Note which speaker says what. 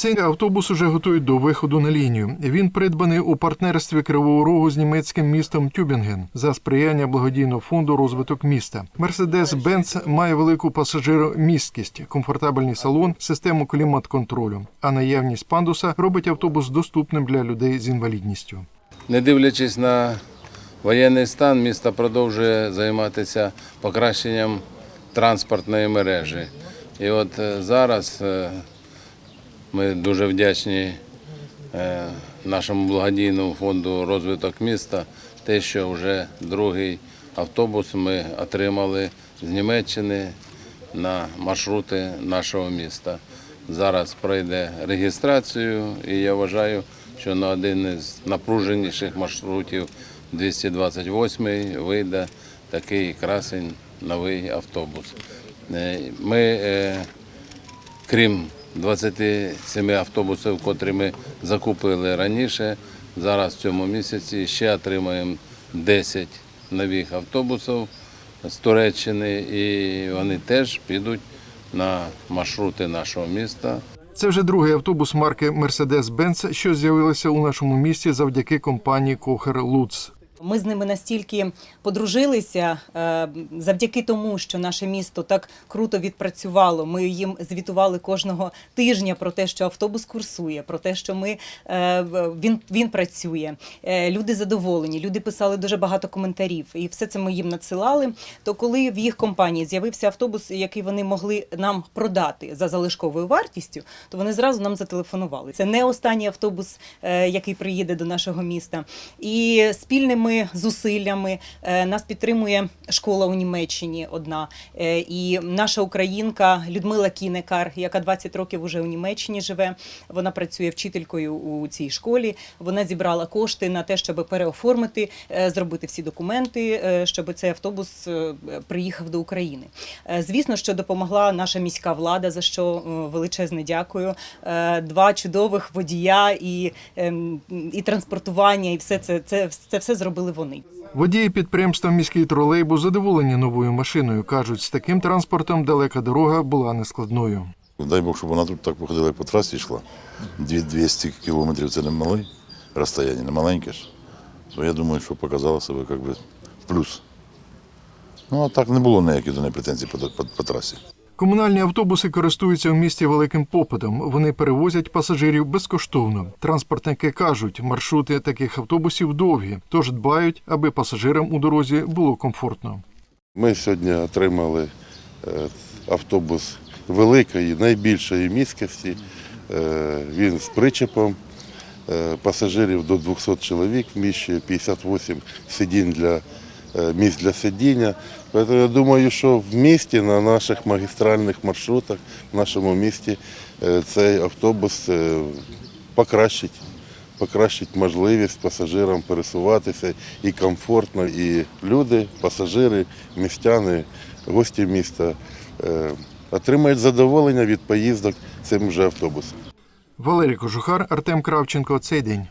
Speaker 1: Цей автобус уже готують до виходу на лінію. Він придбаний у партнерстві Кривого Рогу з німецьким містом Тюбінген за сприяння благодійного фонду розвиток міста. Мерседес Бенц має велику пасажиромісткість, комфортабельний салон, систему клімат-контролю. А наявність пандуса робить автобус доступним для людей з інвалідністю.
Speaker 2: Не дивлячись на воєнний стан, місто продовжує займатися покращенням транспортної мережі. І от е, зараз е, ми дуже вдячні е, нашому благодійному фонду розвиток міста, те, що вже другий автобус ми отримали з Німеччини на маршрути нашого міста. Зараз пройде реєстрацію, і я вважаю, що на один із напруженіших маршрутів 228 вийде такий красень новий автобус. Е, Ми, е, крім 27 автобусів, котрі ми закупили раніше, зараз в цьому місяці ще отримаємо 10 нових автобусів з Туреччини, і вони теж підуть на маршрути нашого міста.
Speaker 1: Це вже другий автобус марки Mercedes-Benz, що з'явилися у нашому місті завдяки компанії Кохер Луц.
Speaker 3: Ми з ними настільки подружилися е, завдяки тому, що наше місто так круто відпрацювало. Ми їм звітували кожного тижня про те, що автобус курсує, про те, що ми е, він, він працює. Е, Люди задоволені, люди писали дуже багато коментарів, і все це ми їм надсилали. То коли в їх компанії з'явився автобус, який вони могли нам продати за залишковою вартістю, то вони зразу нам зателефонували. Це не останній автобус, який приїде до нашого міста. І спільними зусиллями е, нас підтримує школа у Німеччині одна. Е, І наша українка Людмила Кінекар, яка 20 років уже у Німеччині живе. Вона працює вчителькою у цій школі. Вона зібрала кошти на те, щоб переоформити, е, зробити всі документи, щоб цей автобус приїхав до України. Звісно, що допомогла наша міська влада, за що величезне дякую. Два чудових водія і, ем, і транспортування, і все це, це, це все зробили вони.
Speaker 1: Водії підприємства міський тролейбус задоволені новою машиною. кажуть, з таким транспортом далека дорога була нескладною.
Speaker 4: Дай Бог, щоб вона тут так походила і по трасі йшла. 200 кілометрів це не мале розстояння, не маленьке ж. То я думаю, що показала себе як би, в плюс. Ну, а так не було ніяких до неї претензій по, по, по трасі.
Speaker 1: Комунальні автобуси користуються в місті великим попитом. Вони перевозять пасажирів безкоштовно. Транспортники кажуть, маршрути таких автобусів довгі, тож дбають, аби пасажирам у дорозі було комфортно.
Speaker 5: Ми сьогодні отримали е, автобус великої, найбільшої міськості. Е, Він з причепом. Е, Пасажирів до 200 чоловік вміщує 58 сидінь для місць для сидіння. Тому я думаю, що в місті на наших магістральних маршрутах, в нашому місті, е, цей автобус е, покращить покращить можливість пасажирам пересуватися і комфортно, і люди, пасажири, містяни, гості міста е, отримають задоволення від поїздок цим же автобусом.
Speaker 1: Валерій Кожухар, Артем Кравченко. Цей день.